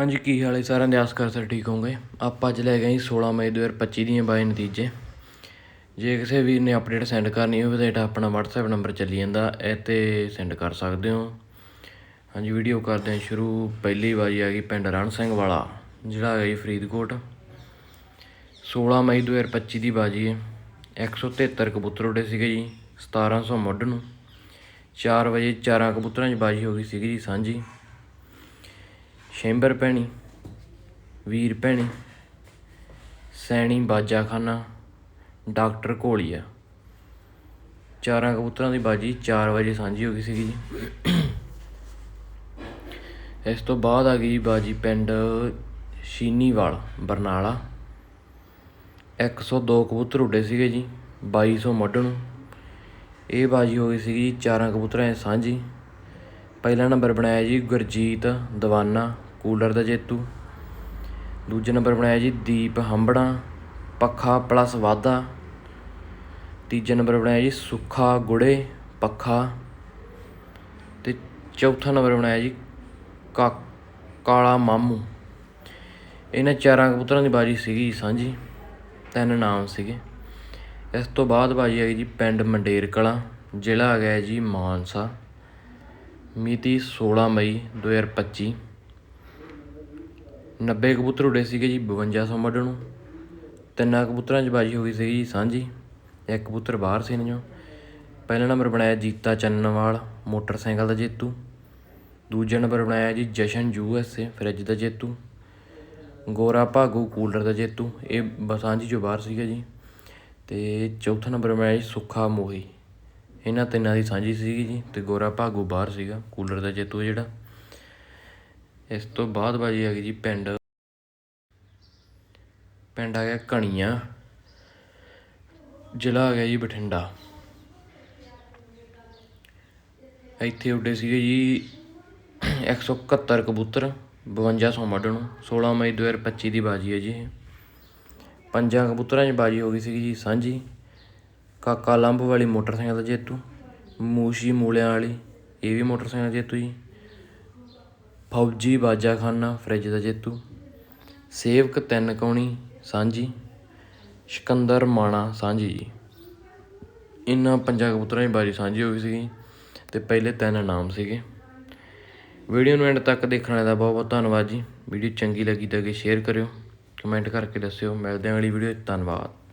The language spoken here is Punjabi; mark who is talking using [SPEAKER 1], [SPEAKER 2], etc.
[SPEAKER 1] ਹਾਂਜੀ, ਕੀ ਹਾਲ ਹੈ ਸਾਰਿਆਂ ਦੇ? ਆਸ ਕਰ ਸਰ, ਠੀਕ ਹੋਵੋਗੇ? ਆਪਾਂ ਅੱਜ ਲੈ ਗਏ ਜੀ 16 ਮਈ 2025 ਦੀਆਂ ਬਾਈ ਨਤੀਜੇ। ਜੇ ਕਿਸੇ ਵੀਰ ਨੇ ਅਪਡੇਟ ਸੈਂਡ ਕਰਨੀ ਹੋਵੇ ਤਾਂ ਇਹਦਾ ਆਪਣਾ WhatsApp ਨੰਬਰ ਚੱਲੀ ਜਾਂਦਾ, ਇਹ ਤੇ ਸੈਂਡ ਕਰ ਸਕਦੇ ਹੋ। ਹਾਂਜੀ, ਵੀਡੀਓ ਕਰਦੇ ਹਾਂ ਸ਼ੁਰੂ। ਪਹਿਲੀ ਵਾਰੀ ਆ ਗਈ ਪਿੰਡ ਰਣ ਸਿੰਘ ਵਾਲਾ, ਜਿਹੜਾ ਹੈਗਾ ਜੀ ਫਰੀਦਕੋਟ। 16 ਮਈ 2025 ਦੀ ਬਾਜੀ ਹੈ। 173 ਕਬੂਤਰ ਉੱਡੇ ਸੀਗੇ ਜੀ 1700 ਮੁੱਢ ਨੂੰ। 4 ਵਜੇ ਚਾਰਾਂ ਕਬੂਤਰਾਂ 'ਚ ਬਾਜੀ ਹੋ ਗਈ ਸੀਗੀ ਜੀ, ਸਾਂਝੀ। ਸ਼ੈਂਬਰ ਭੈਣੀ ਵੀਰ ਭੈਣੀ ਸੈਣੀ ਬਾਜਾਖਾਨਾ ਡਾਕਟਰ ਘੋਲੀਆ। ਚਾਰਾਂ ਕਬੂਤਰਾਂ ਦੀ ਬਾਜੀ 4 ਵਜੇ ਸਾਂਝੀ ਹੋ ਗਈ ਸੀਗੀ ਜੀ। ਇਸ ਤੋਂ ਬਾਅਦ ਆ ਗਈ ਬਾਜੀ ਪਿੰਡ ਸ਼ੀਨੀਵਾਲ, ਬਰਨਾਲਾ। 102 ਕਬੂਤਰ ਉੱਡੇ ਸੀਗੇ ਜੀ 2200 ਮੁੱਢ ਨੂੰ ਇਹ ਬਾਜੀ ਹੋ ਗਈ ਸੀਗੀ ਚਾਰਾਂ ਕਬੂਤਰਾਂ ਦੀ ਸਾਂਝੀ। ਪਹਿਲਾ ਨੰਬਰ ਬਣਾਇਆ ਜੀ ਗੁਰਜੀਤ ਦਵਾਨਾ ਕੂਲਰ ਦਾ ਜੇਤੂ। ਦੂਜੇ ਨੰਬਰ ਬਣਾਇਆ ਜੀ ਦੀਪ ਹੰਬੜਾ, ਪੱਖਾ ਪਲੱਸ ਵਾਧਾ। ਤੀਜਾ ਨੰਬਰ ਬਣਾਇਆ ਜੀ ਸੁੱਖਾ ਗੁੜੇ, ਪੱਖਾ। ਤੇ ਚੌਥਾ ਨੰਬਰ ਬਣਾਇਆ ਜੀ ਕਾ, ਕਾਲਾ ਮਾਮੂ। ਇਹਨਾਂ ਚਾਰਾਂ ਕਬੂਤਰਾਂ ਦੀ ਬਾਜੀ ਸੀਗੀ ਸਾਂਝੀ। ਤਿੰਨ ਨਾਮ ਸੀਗੇ। ਇਸ ਤੋਂ ਬਾਅਦ ਬਾਜੀ ਆ ਗਈ ਜੀ ਪਿੰਡ ਮੰਡੇਰ ਕਲਾਂ ਜ਼ਿਲ੍ਹਾ ਆ ਗਿਆ ਜੀ ਮਾਨਸਾ। ਮਿਤੀ 16 ਮਈ 2025 90 ਕਬੂਤਰ ਉਡੇ ਸੀਗੇ ਜੀ 5200 ਮੱਢ ਨੂੰ। ਤਿੰਨਾਂ ਕਬੂਤਰਾਂ 'ਚ ਬਾਜੀ ਹੋ ਗਈ ਸੀਗੀ ਜੀ, ਸਾਂਝੀ। ਇੱਕ ਕਬੂਤਰ ਬਾਹਰ ਸੀ ਨੇ ਪਹਿਲਾ ਨੰਬਰ ਬਣਾਇਆ ਜੀਤਾ ਚੰਨਵਾਲ, ਮੋਟਰਸਾਈਕਲ ਦਾ ਜੇਤੂ। ਦੂਜਾ ਨੰਬਰ ਬਣਾਇਆ ਜੀ, ਜਸ਼ਨ ਯੂ ਐੱਸ ਏ, ਫਰਿੱਜ ਦਾ ਜੇਤੂ। ਗੋਰਾ ਭਾਗੂ ਕੂਲਰ ਦਾ ਜੇਤੂ। ਇਹ ਬਸਾਂਝੀ ਜੋ ਬਾਹਰ ਸੀਗਾ ਜੀ। ਤੇ ਚੌਥਾ ਨੰਬਰ ਬਣਾਇਆ ਜੀ, ਸੁੱਖਾ ਮੋਹੀ। ਇਹਨਾਂ ਤਿੰਨਾਂ ਦੀ ਸਾਂਝੀ ਸੀਗੀ ਜੀ, ਤੇ ਗੋਰਾ ਭਾਗੂ ਬਾਹਰ ਸੀਗਾ, ਕੂਲਰ ਦਾ ਜੇਤੂ ਜਿਹੜਾ। ਇਸ ਤੋਂ ਬਾਅਦ ਬਾਜੀ ਆ ਗਈ ਜੀ ਪਿੰਡ। ਪਿੰਡ ਆ ਗਿਆ ਕਣੀਆਂ। ਜ਼ਿਲ੍ਹਾ ਆ ਗਿਆ ਜੀ ਬਠਿੰਡਾ। ਇੱਥੇ ਉੱਡੇ ਸੀਗੇ ਜੀ 171 ਕਬੂਤਰ 5200 ਮੱਢ ਨੂੰ 16 ਮਈ 2025 ਦੀ ਬਾਜੀ ਹੈ ਜੀ ਇਹ। ਪੰਜਾਂ ਕਬੂਤਰਾਂ 'ਚ ਬਾਜੀ ਹੋ ਗਈ ਸੀਗੀ ਜੀ ਸਾਂਝੀ। ਕਾਕਾ ਲੰਬ ਵਾਲੀ ਮੋਟਰਸਾਈਕਲ ਦਾ ਜੇਤੂ ਮੂਸ਼ੀ ਮੂਲਿਆਂ ਵਾਲੀ, ਇਹ ਵੀ ਮੋਟਰਸਾਈਕਲ ਜੇਤੂ ਜੀ। ਫੌਜੀ ਬਾਜਾਖਾਨਾ, ਫਰਿੱਜ ਦਾ ਜੇਤੂ। ਸੇਵਕ ਤਿੰਨ ਕੌਣੀ, ਸਾਂਝੀ। ਸਿਕੰਦਰ ਮਾਣਾ, ਸਾਂਝੀ ਜੀ। ਇਹਨਾਂ ਪੰਜਾਂ ਕਬੂਤਰਾਂ ਦੀ ਬਾਜੀ ਸਾਂਝੀ ਹੋ ਗਈ ਸੀਗੀ ਤੇ ਪਹਿਲੇ ਤਿੰਨ ਨਾਮ ਸੀਗੇ। ਵੀਡੀਓ ਨੂੰ ਐਂਡ ਤੱਕ ਦੇਖਣ ਦਾ ਬਹੁਤ ਬਹੁਤ ਧੰਨਵਾਦ ਜੀ। ਵੀਡੀਓ ਚੰਗੀ ਲੱਗੀ ਤਾਂ ਕਿ ਸ਼ੇਅਰ ਕਰਿਓ ਕਮੈਂਟ ਕਰਕੇ ਦੱਸਿਓ। ਮਿਲਦੇ ਹਾਂ ਅਗਲੀ ਵੀਡੀਓ 'ਚ। ਧੰਨਵਾਦ।